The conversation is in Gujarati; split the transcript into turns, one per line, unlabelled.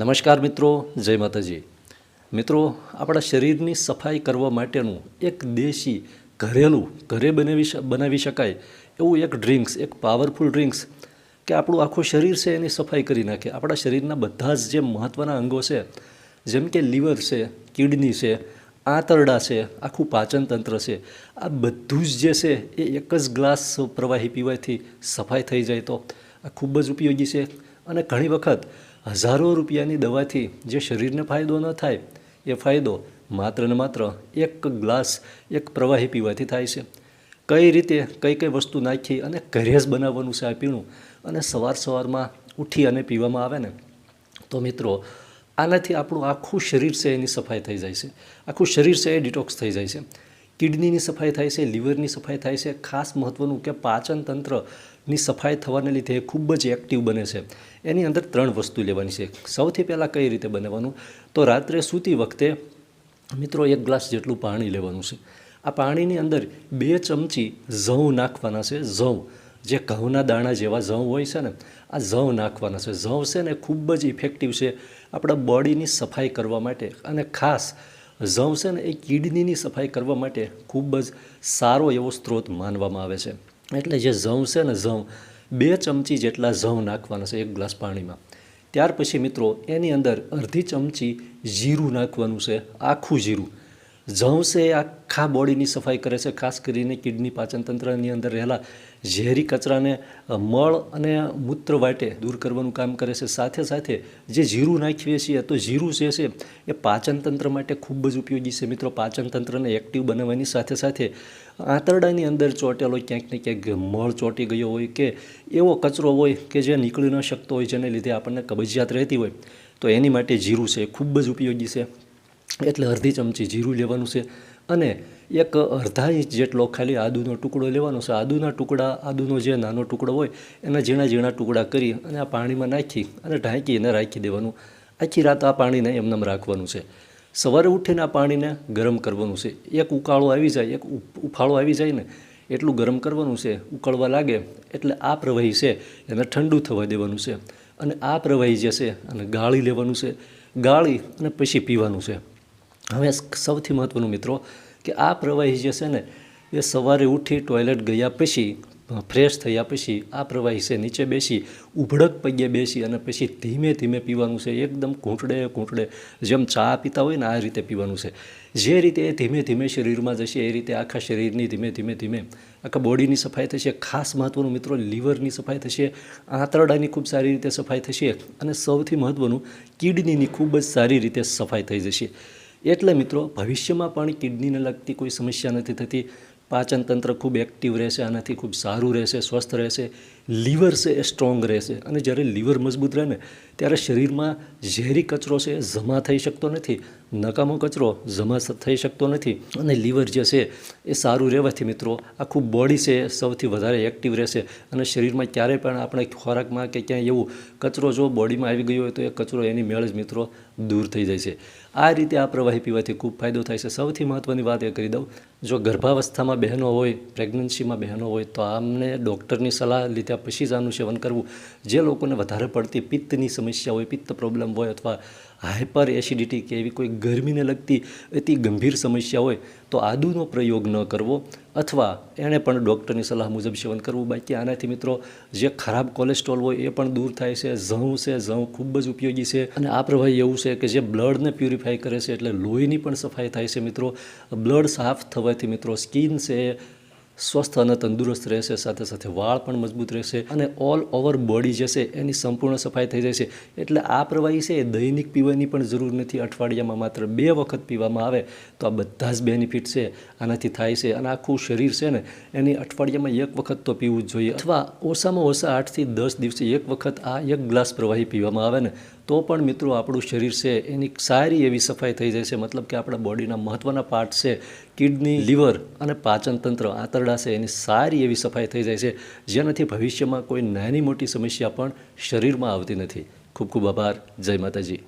નમસ્કાર મિત્રો, જય માતાજી. મિત્રો, આપણા શરીરની સફાઈ કરવા માટેનું એક દેશી ઘરેલું, ઘરે બનાવી બનાવી શકાય એવું એક ડ્રિંક્સ એક પાવરફુલ ડ્રિંક્સ કે આપણું આખું શરીર છે એની સફાઈ કરી નાખે. આપણા શરીરના બધા જ જે મહત્ત્વના અંગો છે, જેમ કે લીવર છે કિડની છે, આંતરડા છે, આખું પાચન તંત્ર છે, આ બધું જ જે છે એ એક જ ગ્લાસ પ્રવાહી પીવાથી સફાઈ થઈ જાય તો આ ખૂબ જ ઉપયોગી છે. અને ઘણી વખત હજારો રૂપિયાની દવાથી જે શરીરને ફાયદો ન થાય, એ ફાયદો માત્ર ને માત્ર એક ગ્લાસ, એક પ્રવાહી પીવાથી થાય છે. કઈ રીતે કઈ કઈ વસ્તુ નાખી અને ઘરે જ બનાવવાનું છે આ પીણું અને સવાર સવારમાં ઉઠી અને પીવામાં આવે ને, તો મિત્રો, આનાથી આપણું આખું શરીર છે એની સફાઈ થઈ જાય છે. આખું શરીર છે એ ડિટોક્સ થઈ જાય છે. કિડનીની સફાઈ થાય છે, લીવરની સફાઈ થાય છે. ખાસ મહત્ત્વનું કે પાચન તંત્રની સફાઈ થવાને લીધે એ ખૂબ જ એક્ટિવ બને છે. એની અંદર ત્રણ વસ્તુ લેવાની છે. સૌથી પહેલાં કઈ રીતે બનાવવાનું? તો રાત્રે સૂતી વખતે મિત્રો એક ગ્લાસ જેટલું પાણી લેવાનું છે. આ પાણીની અંદર બે ચમચી જવ નાખવાના છે જવ જે ઘઉંના દાણા જેવા જવ હોય છે ને, આ જવ નાખવાના છે. જવ છે ને ખૂબ જ ઇફેક્ટિવ છે આપણા બોડીની સફાઈ કરવા માટે. અને ખાસ જવ છે ને એ કિડનીની સફાઈ કરવા માટે ખૂબ જ સારો એવો સ્ત્રોત માનવામાં આવે છે. એટલે જે જવ છે ને જવ બે ચમચી જેટલા જવ નાખવાના છે, એક ગ્લાસ પાણીમાં. ત્યાર પછી મિત્રો, એની અંદર અડધી ચમચી જીરું નાખવાનું છે, આખું જીરું. એ આખા બોડીની સફાઈ કરે છે, ખાસ કરીને કિડની પાચન તંત્રની અંદર રહેલા ઝેરી કચરાને મળ અને મૂત્ર વાટે દૂર કરવાનું કામ કરે છે. સાથે સાથે જે જીરું નાખીએ છીએ, તો જીરું જે છે, એ પાચન તંત્ર માટે ખૂબ જ ઉપયોગી છે. મિત્રો, પાચન તંત્રને એક્ટિવ બનાવવાની સાથે સાથે આંતરડાની અંદર ચોંટેલો ક્યાંક ને ક્યાંક મળ ચોંટી ગયો હોય કે એવો કચરો હોય કે જે નીકળી ન શકતો હોય, જેને લીધે આપણને કબજિયાત રહેતી હોય, તો એની માટે જીરું છે ખૂબ જ ઉપયોગી છે. એટલે અડધી ચમચી જીરું લેવાનું છે અને એક અડધા ઇંચ જેટલો ખાલી આદુનો ટુકડો લેવાનો છે. આદુના ટુકડા, આદુનો જે નાનો ટુકડો હોય, એના ઝીણા ઝીણા ટુકડા કરી અને આ પાણીમાં નાખી અને ઢાંકીને રાખી દેવાનું. આખી રાત આ પાણીને એમનેમ રાખવાનું છે. સવારે ઉઠીને આ પાણીને ગરમ કરવાનું છે. એક ઉકાળો આવી જાય, એક ઉફાળો આવી જાય ને, એટલું ગરમ કરવાનું છે. ઉકળવા લાગે એટલે આ પ્રવાહી છે, એને ઠંડુ થવા દેવાનું છે. અને આ પ્રવાહી જે છે અને ગાળી લેવાનું છે. ગાળી અને પછી પીવાનું છે. હવે સૌથી મહત્ત્વનું મિત્રો કે આ પ્રવાહી જે છે ને, એ સવારે ઉઠી ટોયલેટ ગયા પછી ફ્રેશ થયા પછી આ પ્રવાહી છે નીચે બેસી, ઉભડક પગે બેસી અને પછી ધીમે ધીમે પીવાનું છે, એકદમ ઘૂંટડે ઘૂંટડે જેમ ચા પીતા હોય ને આ રીતે પીવાનું છે. જે રીતે એ ધીમે ધીમે શરીરમાં જશે, એ રીતે આખા શરીરની ધીમે ધીમે ધીમે આખા બોડીની સફાઈ થશે. ખાસ મહત્ત્વનું મિત્રો લીવરની સફાઈ થશે, આંતરડાની ખૂબ સારી રીતે સફાઈ થશે અને સૌથી મહત્ત્વનું કિડનીની ખૂબ જ સારી રીતે સફાઈ થઈ જશે. એટલે મિત્રો, ભવિષ્યમાં પણ કિડનીને લગતી કોઈ સમસ્યા નથી થતી. પાચનતંત્ર ખૂબ એક્ટિવ રહેશે, આનાથી ખૂબ સારું રહેશે, સ્વસ્થ રહેશે. લીવર છે એ સ્ટ્રોંગ રહેશે અને જ્યારે લીવર મજબૂત રહે ને, ત્યારે શરીરમાં ઝેરી કચરો છે એ જમા થઈ શકતો નથી, નકામો કચરો જમા થઈ શકતો નથી અને લીવર જે છે એ સારું રહેવાથી મિત્રો, આખું બોડી છે સૌથી વધારે એક્ટિવ રહેશે અને શરીરમાં ક્યારેય પણ આપણે ખોરાકમાં કે ક્યાંય એવું કચરો જો બોડીમાં આવી ગયો હોય તો એ કચરો એની મેળ જ મિત્રો દૂર થઈ જાય છે. આ રીતે આ પ્રવાહી પીવાથી ખૂબ ફાયદો થાય છે. સૌથી મહત્ત્વની વાત એ કરી દઉં, જો ગર્ભાવસ્થામાં બહેનો હોય પ્રેગ્નન્સીમાં બહેનો હોય તો આમને ડૉક્ટરની સલાહ લીધા પછી જ આનું સેવન કરવું. જે લોકોને વધારે પડતી પિત્તની સમસ્યા હોય, પિત્ત પ્રોબ્લેમ હોય અથવા હાઇપર એસિડિટી કે એવી કોઈ ગરમીને લગતી અતિ ગંભીર સમસ્યા હોય, તો આદુનો પ્રયોગ ન કરવો અથવા એણે પણ ડૉક્ટરની સલાહ મુજબ સેવન કરવું. બાકી આનાથી મિત્રો, જે ખરાબ કોલેસ્ટ્રોલ હોય એ પણ દૂર થાય છે. ઝઉં છે, ઝઉં ખૂબ જ ઉપયોગી છે. અને આ પ્રવાહી એવું છે કે જે બ્લડને પ્યુરિફાય કરે છે, એટલે લોહીની પણ સફાઈ થાય છે મિત્રો. બ્લડ સાફ થવાથી મિત્રો, સ્કિન છે સ્વસ્થ અને તંદુરસ્ત રહેશે, સાથે સાથે વાળ પણ મજબૂત રહેશે અને ઓલ ઓવર બોડી જે છે એની સંપૂર્ણ સફાઈ થઈ જશે એટલે આ પ્રવાહી છે એ દૈનિક પીવાની પણ જરૂર નથી. અઠવાડિયામાં માત્ર બે વખત પીવામાં આવે તો આ બધા જ બેનિફિટ છે, આનાથી થાય છે અને આખું શરીર છે ને એની અઠવાડિયામાં એક વખત તો પીવું જ જોઈએ. અથવા ઓછામાં ઓછા આઠથી દસ દિવસે એક વખત આ એક ગ્લાસ પ્રવાહી પીવામાં આવે ને તો પણ મિત્રો આપણું શરીર છે, એની સારી એવી સફાઈ થઈ જાય છે. મતલબ કે આપણા બોડીના મહત્ત્વના પાર્ટ છે, કિડની, લીવર અને પાચન તંત્ર. આંતરડા છે, એની સારી એવી સફાઈ થઈ જાય છે. જેનાથી ભવિષ્યમાં કોઈ નાની મોટી સમસ્યા પણ શરીરમાં આવતી નથી. ખૂબ ખૂબ આભાર. જય માતાજી.